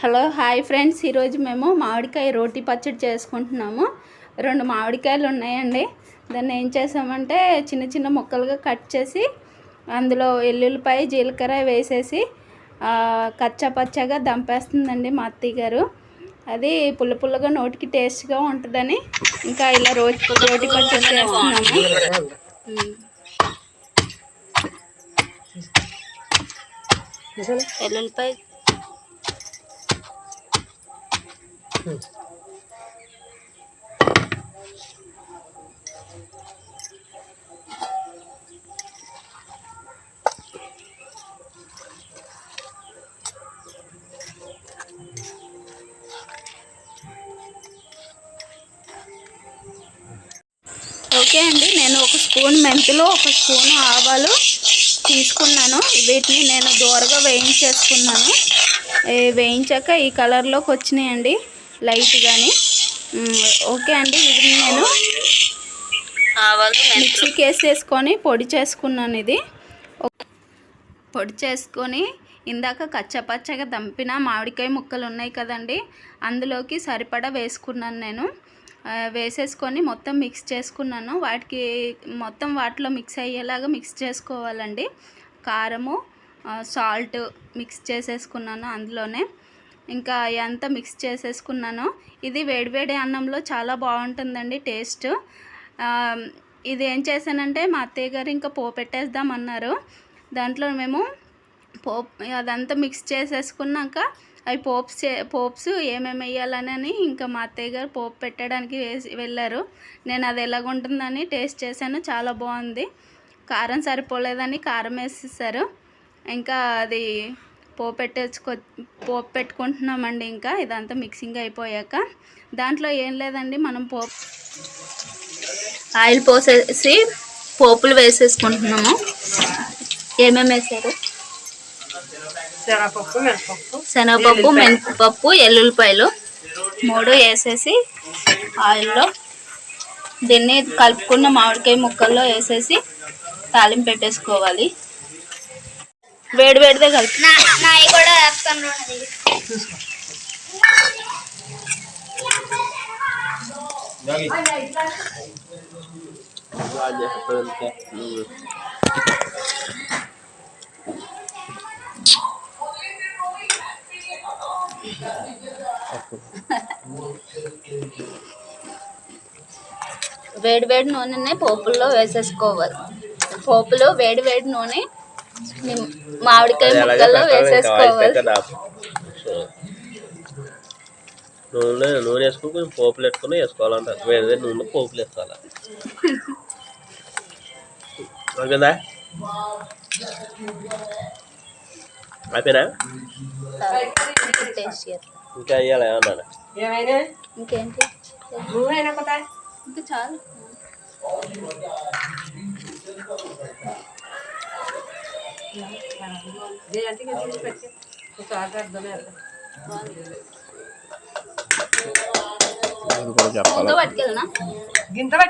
Hello hi friends. ఈరోజు మేము మామిడికాయ రోటి పచ్చడి చేసుకుంటున్నాము. రెండు మామిడికాయలు ఉన్నాయండి. దాన్ని ఏం చేసామంటే చిన్న చిన్న ముక్కలుగా కట్ చేసి అందులో ఎల్లుల్లిపాయ జీలకర్ర వేసేసి కచ్చా పచ్చగా దంపేస్తుందండి మా అత్తయ్య గారు. అది పుల్ల పుల్లగా నోటికి టేస్ట్గా ఉంటుందని ఇంకా ఇలా రోటి రోటి పచ్చడి చేస్తున్నాము. ఎల్లుల్లిపాయ ఓకే అండి నేను ఒక స్పూన్ మెంతులు ఒక స్పూన్ ఆవాలు తీసుకున్నాను. వీటిని నేను దూరగా వేయించేసుకున్నాను. వేయించాక ఈ కలర్లోకి వచ్చినాయండి. లైట్ కానీ ఓకే అండి ఇది నేను మిక్సీకి వేసేసుకొని పొడి చేసుకున్నాను ఇది. పొడి చేసుకొని ఇందాక కచ్చపచ్చగా దంపిన మామిడికాయ ముక్కలు ఉన్నాయి కదండి అందులోకి సరిపడా వేసుకున్నాను నేను. వేసేసుకొని మొత్తం మిక్స్ చేసుకున్నాను. వాటికి మొత్తం వాటిలో మిక్స్ అయ్యేలాగా మిక్స్ చేసుకోవాలండి. కారము సాల్ట్ మిక్స్ చేసేసుకున్నాను అందులోనే. ఇంకా అంతా మిక్స్ చేసేసుకున్నాను. ఇది వేడివేడి అన్నంలో చాలా బాగుంటుందండి టేస్ట్. ఇది ఏం చేశానంటే మా అత్తయ్య గారు ఇంకా పోపెట్టేద్దామన్నారు దాంట్లో మేము పోప్ అదంతా మిక్స్ చేసేసుకున్నాక అవి పోప్స్ చే పోప్స్ ఏమేమి వేయాలని ఇంకా మా అత్తయ్య గారు పోపు పెట్టడానికి వేసి వెళ్ళారు. నేను అది ఎలాగుంటుందని టేస్ట్ చేశాను చాలా బాగుంది. కారం సరిపోలేదని కారం వేసేసారు. ఇంకా అది పోపు పెట్టేసుకో పోపు పెట్టుకుంటున్నామండి ఇంకా. ఇదంతా మిక్సింగ్ అయిపోయాక దాంట్లో ఏం లేదండి మనం పోపు ఆయిల్ పోసేసి పోపులు వేసేసుకుంటున్నాము. ఏమేమి వేసారు? శనగపప్పు మినపప్పు. శనగపప్పు మెంతిపప్పు ఎల్లుల్లిపాయలు మూడు వేసేసి ఆయిల్లో దీన్ని కలుపుకున్న మామిడికాయ ముక్కల్లో వేసేసి తాలింపు పెట్టేసుకోవాలి. వేడి వేడిదే కలిపి వేడి వేడి నూనెనే పోపుల్లో వేసేసుకోవాలి. పోపులో వేడి వేడి నూనె మామిడికాయ ముక్కల్లో వేసేసుకోవాలి. నూనె నూనె వేసుకుని కొంచెం పోపులు పెట్టుకుని వేసుకోవాలంట. వేడి నూనె పోపులు వేసుకోవాలి? ఓకేనా అయిపోయినా. ఇంకా అయ్యాలి ఏమన్నా ఏమైనా ఇంకేంటి? ఇంకా చాలు. చెప్పాలి?